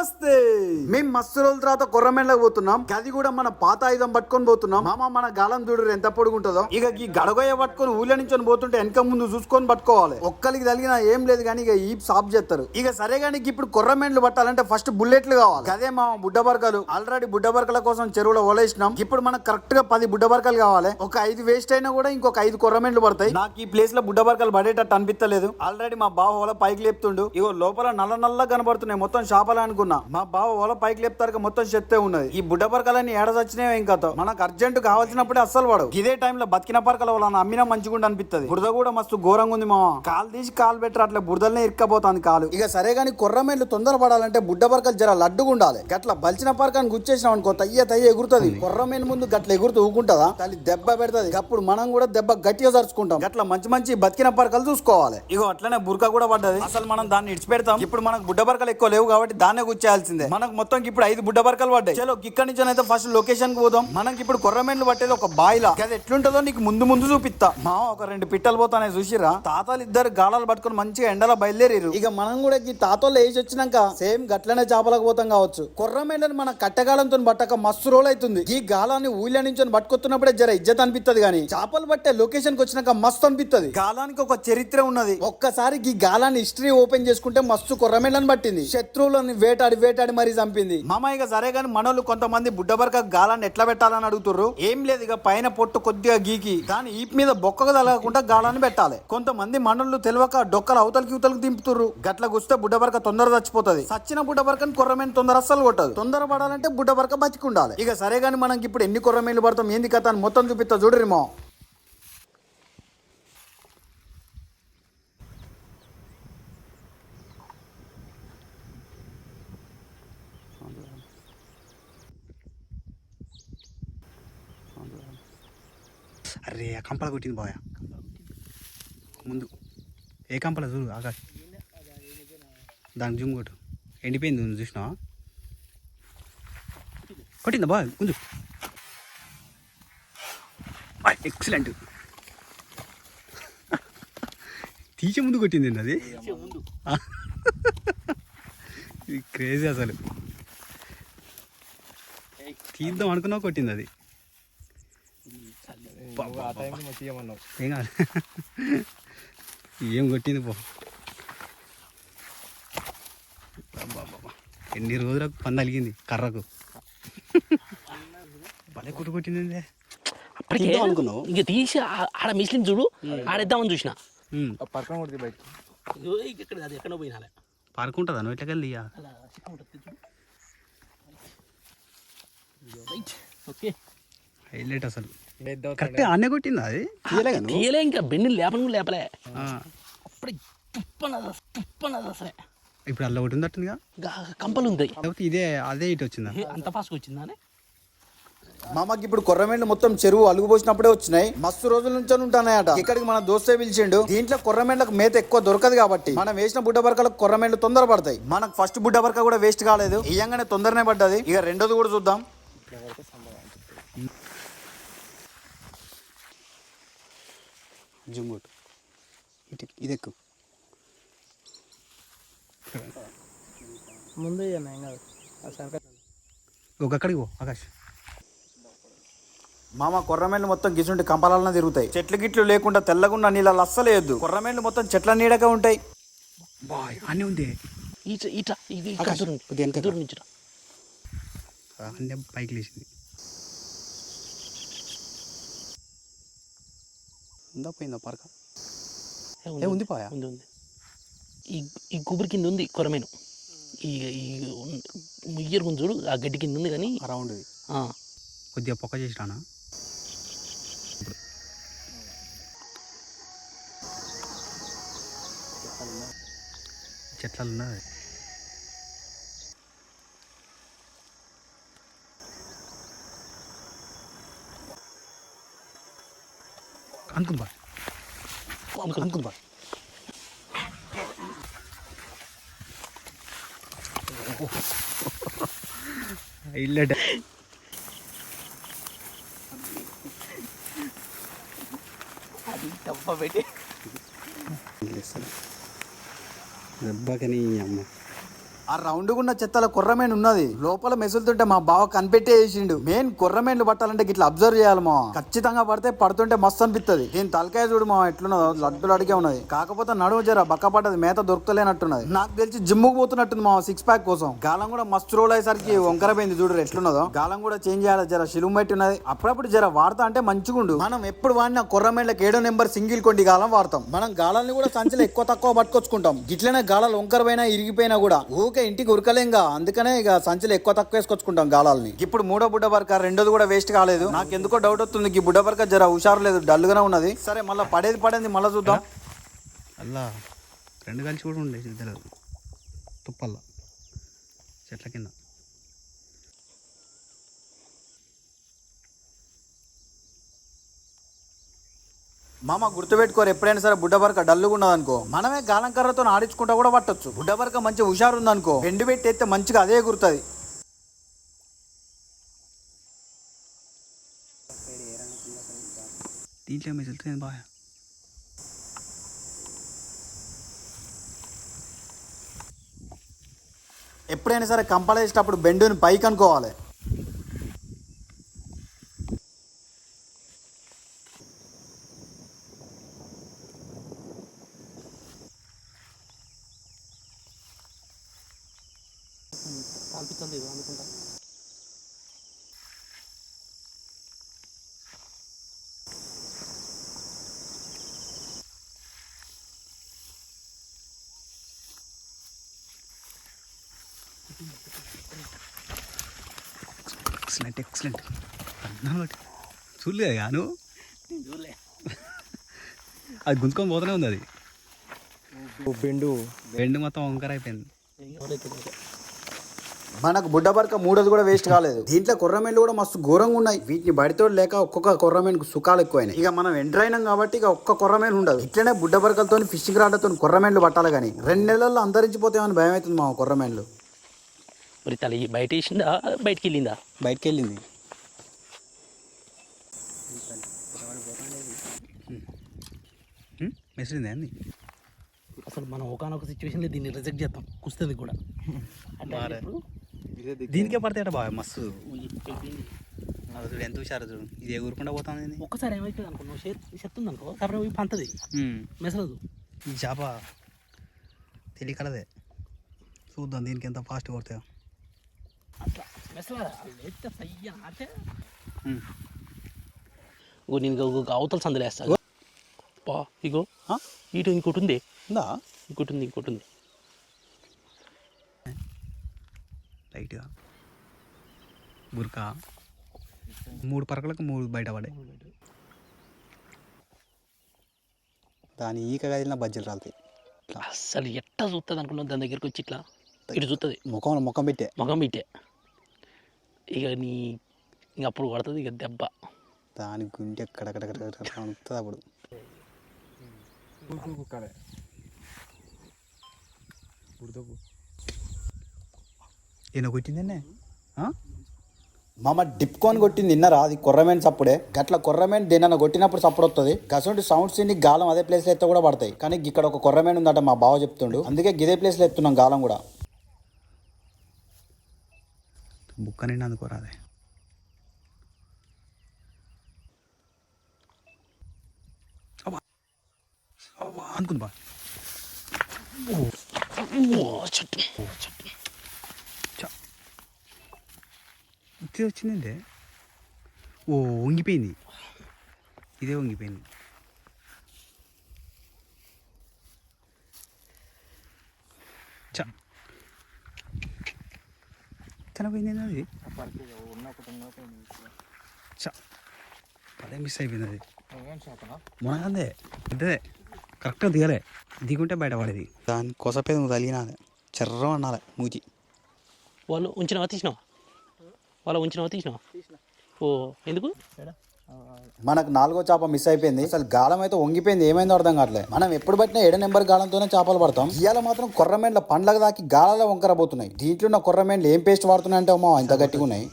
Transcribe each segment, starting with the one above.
ನಮಸ್ತೆ మేము మస్తు రోజుల తర్వాత కొర్రమెండ్లకు పోతున్నాం. అది కూడా మన పాత ఆయుధం పట్టుకొని పోతున్నాం. మామ మన గాలం చూడరు ఎంత పొడుగుంటుందో. ఇక ఈ గడగొయ్య పట్టుకొని ఊళ్ళ నుంచి పోతుంటే వెనక ముందు చూసుకొని పట్టుకోవాలి. ఒక్కరికి తగిలిన ఏం లేదు కానీ ఇక ఈ సాప్ చేస్తారు. ఇక సరే కానీ ఇప్పుడు కొర్రమెండ్లు పట్టాలంటే ఫస్ట్ బుల్లెట్లు కావాలి. అదే మా బుడ్డ బరకలు. ఆల్రెడీ బుడ్డ బరకల కోసం చెరువులో వలేసినాం. ఇప్పుడు మనకు కరెక్ట్గా పది బుడ్డ బరకలు కావాలి. ఒక ఐదు వేస్ట్ అయినా కూడా ఇంకొక ఐదు కొర్రమెండ్లు పడతాయి. నాకు ఈ ప్లేస్లో బుడ్డ బరకలు పడేటట్టు అనిపించలేదు ఆల్రెడీ మా బావ వల పైకి లేపుతుండు. ఇగో లోపల నల్ల నల్ల కనబడుతున్నాయి. మొత్తం చేపలే అనుకున్నా. మా బావ వల పైకి లేపుతారు మొత్తం చెత్తే ఉన్నది. ఈ బుడ్డ పరకలన్నీ ఏడ చచ్చినాయో ఇంకా మనకు అర్జెంట్ కావాల్సినప్పుడే అస్సలు పడవు. ఇదే టైంలో బతికిన పరకల వల్ల అమ్మినా మంచిగుండి అనిపిస్తుంది బురద కూడా మస్తు ఘోరంగా ఉంది మామ కాలు తీసి కాలు పెట్టరు అట్లా బురదలనే ఇరుక్కపోతుంది కాలు. ఇక సరే గానీ కొర్రమేళ్ళు తొందర పడాలంటే బుడ్డ పరకలు జర లడ్డుగా ఉండాలి. గట్ల బలిచిన పరకని గుచ్చేసినాం అనుకో తయ్య తయ్య ఎగురుతుంది. కొర్రమేను ముందు గట్ల ఎగురుతూ ఊకుంటదా? తల్లి దెబ్బ పెడతది. అప్పుడు మనం కూడా దెబ్బ గట్టిగా జరుచుకుంటాం. గట్ల మంచి మంచి బతికిన పరకలు చూసుకోవాలి. ఇగో అట్లనే బురక కూడా పడ్డది. అసలు మనం దాన్ని ఇడిచిపెడతాం. ఇప్పుడు మనకు బుడ్డ పరకలు ఎక్కువ లేవు కాబట్టి దాన్నే గుచ్చేయాల్సిందే. మనకు మొత్తం మొత్తం ఇప్పుడు ఐదు బుడ్డ బరకలు పడ్డాయి. చలో ఇక్కడ నుంచి అయితే ఫస్ట్ లొకేషన్కి పోదాం. మనకి ఇప్పుడు కొర్రమెండ్లు పట్టేది ఒక బాయిలా. అది ఎట్లుంటుందో నీకు ముందు ముందు చూపిస్తా. మా ఒక రెండు పిట్టలు పోతానే చూసిరా తాతలు ఇద్దరు గాలాలు పట్టుకొని మంచిగా ఎండలో బయలుదేరారు ఇక మనం కూడా ఈ తాతలు వేసి వచ్చినాక సేమ్ గట్లనే చేపలకు పోతాం కావచ్చు. కొర్రమెండ్లను మన కట్టగాలంతో పట్టక మస్తు రోల్ అవుతుంది. ఈ గాలాన్ని ఊళ్ళ నుంచి పట్టుకొస్తున్నప్పుడే జర ఇజ్జత్ అనిపిస్తుంది కానీ చేపలు పట్టే లొకేషన్కి వచ్చినాక మస్తు అనిపిస్తుంది గాలానికి ఒక చరిత్ర ఉన్నది. ఒక్కసారి ఈ గాలాన్ని హిస్టరీ ఓపెన్ చేసుకుంటే మస్తు కొర్రమెండ్లను పట్టింది. శత్రువులను వేటాడి వేటాడి మరీ చెప్పింది. మామ ఇక సరే కానీ మనోళ్ళు కొంతమంది బుడ్డబరక గాలాన్ని ఎట్లా పెట్టాలని అడుగుతుర్రు? ఏం లేదు ఇక పైన పొట్టు కొద్దిగా గీకి. దాని ఈప్ మీద బొక్కకు తలగకుండా గాలాన్ని పెట్టాలి. కొంతమంది మనోళ్ళు తెలియక డొక్కలు అవతలకి ఇవతలకి దింపుతుర్రు. గట్ల గుస్తే బుడ్డబరక తొందర చచ్చిపోతుంది. సచ్చిన బుడ్డబరకని కొర్రమేని తొందర అస్సలు కొట్టదు. తొందర పడాలంటే బుడ్డబరక బతికి ఉండాలి ఇక సరే కానీ మనకి ఇప్పుడు ఎన్ని కొర్రమేలు పడతాం? ఏంది కథ అని మొత్తం చూపిస్తా చూడరిమో అరే ఆ కంపల కొట్టింది బాయ్ ముందు. ఏ కంపల చూడు ఆకాశ్. దానికి జూమ్ కొట్టు. ఎండిపోయింది నువ్వు చూసినావా? కొట్టిందా బాయ్ ముందు. ఎక్సలెంట్ తీసే ముందు కొట్టింది అది? ఇది క్రేజీ అసలు. తీద్దాం అనుకున్నా కొట్టింది అది. టైంలో మొత్తం తీయమన్నావు ఏం కాదు. ఏం కొట్టింది పో. ఎన్ని రోజులకు పన్ను అలిగింది కర్రకు? భలే కొట్టు కొట్టింది? అప్పటికే అనుకున్నావు? ఇంక తీసి ఆడ మిషన్ చూడు ఆడేద్దామని చూసిన. పక్కన కొడుతుంది బయట ఇక్కడ అది ఎక్కడ పోయినా పార్క్ ఉంటుందా నువ్వు ఎట్లకెళ్ళి ఓకే. హైలైట్ అసలు. కరెక్ట్ అన్నే కొట్టిందా అది? తీయలే ఇంకా బెన్నులు లేపను లేపలే. ఆ, అప్పుడే తుప్పనది తుప్పనది అసలే ఇప్పుడు అల్ల ఒకటి ఉందట్టుందిగా కంపలు ఉంది. లేకపోతే ఇదే అదే ఇటు వచ్చిందా? అంత ఫాస్ట్గా వచ్చిందా? మామకి ఇప్పుడు కొర్రమేండ్లు మొత్తం చెరువు అలుగు పోసినప్పుడే వచ్చినాయి. మస్తు రోజుల నుంచి ఉంటాయట ఇక్కడికి మన దోస్తే పిలిచిండు. దీంట్లో కొర్రమేండ్లకు మేత ఎక్కువ దొరకదు కాబట్టి మనం వేసిన బుడ్డ బరకలకు కొర్రమేండ్లు తొందర పడతాయి మనకు ఫస్ట్ బుడ్డ బరక కూడా వేస్ట్ కాలేదు. ఇయ్యంగానే తొందరనే పడ్డది. ఇక రెండోది కూడా చూద్దాం. జూమ్ కొట్టు ఇటు ఇది ఎక్కువ ముందు ఏం కాదు. ఆ సర్కల్ ఒక అక్కడికి పో ఆకాష్. మామ కొర్రమేండ్లు మొత్తం గిసుంటి కంపలాలనే తిరుగుతాయి. చెట్లు గిట్లు లేకుండా తెల్లగున్న నీళ్ళ అస్సలేదు కొర్రమేండ్లు మొత్తం చెట్ల నీడగా ఉంటాయి. బాయ్ అన్నీ ఉంది. ఇట ఇట ఇది ఇక్కడ ఆకాశ్, దూరం కొద్దిగా వెనకకి దూరం నుంచి రా. అన్నీ పైకి లేచింది ఉందా పోయిందా పార్క? ఏ, ఉంది. పాయ? ఉంది ఉంది. ఈ ఈ గుబురు కింద ఉంది కొరమేను. ఈ ఈ ముయ్యరు గుంజు చూడు ఆ గడ్డి కింద ఉంది కానీ. అరౌండ్ ఆ, కొద్దిగా పొక్క చేసిరానా? చెట్లలో ఉన్నది అనుకుంది బా అనుకో. అనుకుంది బా ఇల్లట అది డబ్బ పెట్టి దెబ్బకని అమ్మ ఆ రౌండ్ ఉన్న చెత్తల కుర్రమేన్ ఉన్నది. లోపల మెసులుతుంటే మా బావ కనిపెట్టే వేసిండు మెయిన్ కుర్రమేన్లు పట్టాలంటే గిట్లా అబ్జర్వ్ చేయాలి మా ఖచ్చితంగా పడితే పడుతుంటే మస్తు అనిపిస్తుంది దీని తలకాయ చూడు మా ఎట్లున్నదో లడ్డులు అడిగే ఉన్నది. కాకపోతే నడుము జర బక్క పడ్డది మేత దొరకలేనట్టున్నది నాకు తెలిసి జిమ్ముకు పోతున్నట్టుంది మా సిక్స్ ప్యాక్ కోసం. గాలం కూడా మస్తు రోల్ అయ్యేసరికి వంకరపోయింది చూడు ఎట్లున్నదో. గాలం కూడా చేంజ్ చేయాలి జర శిలువు బట్టి ఉన్నది. అప్పుడప్పుడు జర వాడతా అంటే మంచిగుండు. మనం ఎప్పుడు వాడిన కుర్రమేళ్ళకి ఏడో నెంబర్ సింగిల్ కొండి గాలం వాడతాం. మనం గాలాన్ని కూడా సంచులు ఎక్కువ తక్కువ పట్టుకొచ్చుకుంటాం. గిట్లనే గాలాలు వంకరపోయినా ఇరిగిపోయినా కూడా. ఊకే ఇంటికి ఉరకలేంగా. అందుకనే ఇక సంచులు ఎక్కువ తక్కువ వేసుకొచ్చుకుంటాం గాలాల్ని. ఇప్పుడు మూడో బుడ్డ బర్క రెండోది కూడా వేస్ట్ కాలేదు. నాకు ఎందుకో డౌట్ వస్తుంది. ఈ బుడ్డ బర్క జర హుషారు లేదు డల్గానే ఉన్నది. సరే మళ్ళీ పడేది పడేది మళ్ళీ చూద్దాం. అల్లా రెండు కలిసి కూడా ఉండే తెలియదు తుప్పల్లా చెట్ల కింద. మామ గుర్తుపెట్టుకోరు ఎప్పుడైనా సరే బుడ్డ బరక డల్లుగా ఉన్నది అనుకో. మనమే గాలం కర్రతో ఆడించుకుంటా కూడా పట్టొచ్చు. బుడ్డ బరక మంచి హుషారు ఉందనుకో బెండు పెట్టి ఎత్తే మంచిగా అదే గుర్తుంది. దీంట్లో మెసులుతుంది బాగా? ఎప్పుడైనా సరే కంపలు వేసేటప్పుడు బెండుని పైకి అనుకోవాలి. ఇది అనుకుంటా. ఎక్సలెంట్ ఎక్సలెంట్ అన్నా ఒకటి చూడలేదు గాను చూడలే. అది గుంజుకొని పోతూనే ఉంది అది. బెండు బెండ్ మొత్తం వంకర అయిపోయింది. మనకు బుడ్డ బరక మూడోది కూడా వేస్ట్ కాలేదు. దీంట్లో కొర్రమేన్లు కూడా మస్తు ఘోరంగా ఉన్నాయి. వీటిని బడితో లేక ఒక్కొక్క కొర్రమేన్కు సుఖాలు ఎక్కువైనాయి. ఇక మనం ఎంటర్ అయినాం కాబట్టి ఇక ఒక్క కొర్రమేన్ ఉండదు. ఇట్లనే బుడ్డ బరకలతో ఫిషింగ్ రాడ్లతో కొర్రమేన్లు పట్టాలి కానీ రెండు నెలల్లో అంతరించిపోతామని భయం అవుతుంది మా కొర్రమేన్లు మరి తల బయట వేసిందా? బయటికి వెళ్ళిందా? బయటికి వెళ్ళింది అండి అసలు మనం ఒకనొక సిచ్యువేషన్లో దీన్ని రిజెక్ట్ చేస్తాం కుస్తుంది కూడా. అంటే దీనికే పడతాయట బాగా మస్తు. చూడు ఎంత హుషారు చూడు ఇది ఎగురుకుండా పోతుంది. ఒక్కసారి ఏమైతుంది అనుకో నువ్వు చెత్తుంది అనుకో కాబట్టి పోయి పంతది. మెసలదు ఈ చేప తెలియకలదే. చూద్దాం దీనికి ఎంత ఫాస్ట్ కొడతాయో అట్లా. ఇగో నేను అవతల సందులేస్తా. పా ఇగో ఆ? ఇటు ఇంకోటి ఉంది. ఉందా? ఇంకోటి ఉంది ఇంకోటి ఉంది. లైట్గా బురకా. మూడు పరకలకు మూడు బయట పడే దాని ఈక కదిలిన బజ్జీలు రాలుతాయి. అసలు ఎట్లా చూస్తుంది అనుకున్నావు? దాని దగ్గరికి వచ్చి ఇట్లా. ఇటు చూస్తుంది ముఖం ముఖం పెట్టే. మగం ఇటే ఇక నీ ఇంక అప్పుడు పడుతుంది ఇక దెబ్బ. దాని గుండె ఉంటుంది అప్పుడు. కుక్కలే ఉడతపు ఈయన కొట్టిందన్నే? మామ డిప్కోన్ కొట్టింది నిన్నరా అది కొర్రమేన్ సప్పుడే గట్ల కొర్రమేన్ దేనన్న కొట్టినప్పుడు సప్పుడు వస్తుంది గసంటి సౌండ్స్ని గాలం అదే ప్లేస్లో ఎత్తే కూడా పడతాయి. కానీ ఇక్కడ ఒక కొర్రమేన్ ఉందట మా బావ చెప్తుండు. అందుకే గిదే ప్లేస్లో ఎత్తున్నాం గాలం కూడా. బుక్క నిండా అందుకోరాదే అనుకుంది బా. ఓ, చెట్టు. ఇది వచ్చిందంటే ఓ వంగిపోయింది ఇదే వంగిపోయింది చ చనిపోయింది అది అదే మిస్ అయిపోయింది అది మునగందే ఇదే కరెక్ట్గా దిగలే దిగుంటే బయట పడేది దాని కొసపేద నువ్వు తగిలినాది చెర్ర అనాలి మూతి వాళ్ళు ఉంచినవా తీసినావా వాళ్ళు ఉంచినవా తీసినావా? ఓ ఎందుకు? మనకు నాలుగో చేప మిస్ అయిపోయింది. అసలు గాలం అయితే వంగిపోయింది. ఏమైందో అర్థం కావట్లేదు. మనం ఎప్పుడు పట్టినా ఏడు నెంబర్ గాలంతోనే చేపలు పడతాం. ఇవాళ మాత్రం కొర్రమేండ్ల పండ్లకు దాకి గాలలో వంకరబోతున్నాయి. దీంట్లో ఉన్న కొర్రమేండ్లు ఏం పేస్ట్ వాడుతున్నాయి అంటే అమ్మా ఇంత గట్టిగా ఉన్నాయి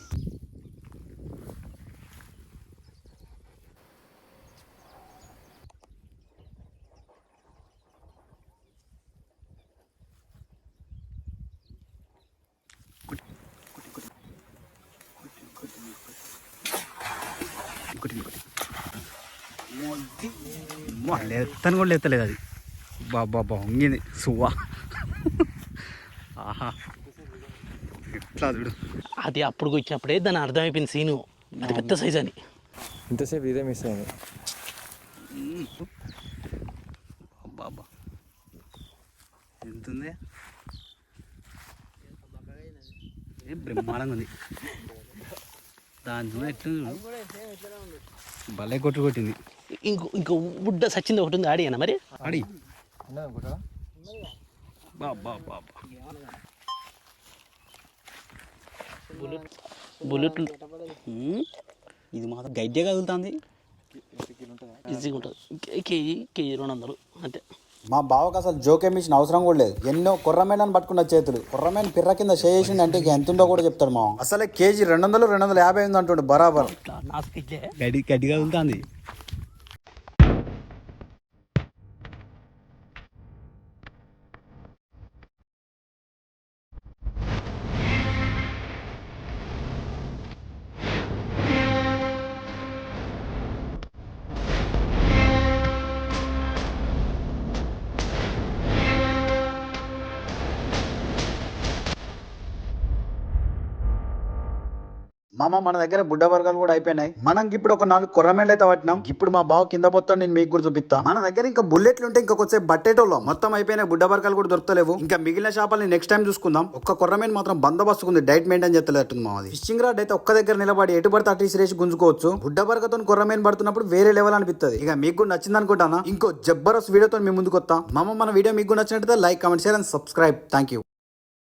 కొట్టింది కొట్టింది లేస్తాను కూడా లేస్తలేదు అది. బాబా వంగింది సువ్వా. ఆహా. ఎట్లా చూడు. అది అప్పుడు వచ్చినప్పుడే దాని అర్థమైపోయింది సీను. అది పెద్ద సైజ్ అని. ఇంతసేపు ఇదే మిస్ అయింది. బాబా. ఎంత ఉంది ఏ బ్రహ్మాండంగా ఉంది. దాని చూడ. ఎట్లా భలే కొట్టు కొట్టింది. ఇంకో ఇంకో బుడ్డ సచ్చింది ఒకటి ఉంది ఆడియనా మరి. బాబా బుల్లెట్ ఇది మాత్రం గడ్డే కదులుతుంది. ఈజీగా ఉంటుంది. కేజీ కేజీ రెండు వందలు అంతే. మా బావకు అసలు జోకేం ఇచ్చిన అవసరం కూడా లేదు. ఎన్నో కుర్రమేనని పట్టుకున్న చేతులు. కుర్రమేన పిర్ర కింద చేసిండు అంటే ఇక ఎంత ఉందో కూడా చెప్తాడు మా అసలే కేజీ రెండు వందలు రెండు వందల యాభై ఉంది అంటుండు బరాబర్. గడ్డి గడ్డి కదులుతుంది. మామ మన దగ్గర బుడ్డ వర్గాలు కూడా అయిపోయినాయి. మనం ఇప్పుడు ఒక నాలుగు కొరమేళ్ళు అయితే పట్టినాం. ఇప్పుడు మా బావ కింద పోతాను నేను మీకు కూడా చూపిస్తా. మన దగ్గర ఇంకా బుల్లెట్లు ఉంటే ఇంకా వచ్చే బట్టేటోళ్ళు. మొత్తం అయిపోయినాయి బుడ్డ వర్గాలు కూడా దొరకలేవు. ఇంకా మిగిలిన చేపల్ని నెక్స్ట్ టైం చూసుకుందాం. ఒక్క కొర్రమేన్ మాత్రం బందోబస్తు ఉంది. డైట్ మెయింటైన్ చేస్తలేదు మాది ఫిషింగ్ రాడ్ అయితే ఒక్క దగ్గర నిలబడి ఎటు పడితే అటు ఇసిరేసి గుంజుకోవచ్చు. బుడ్డ వర్గతో కొర్రమేన్ పడుతున్నప్పుడు వేరే లెవెల్ అనిపిస్తుంది ఇక మీకు కూడా నచ్చింది అనుకుంటానా? ఇంకో జబ్బరస్ వీడియోతో మీ ముందుకు వస్తాం మామ మన వీడియో మీకు నచ్చినట్టు నచ్చినట్లయితే like comment share and subscribe thank you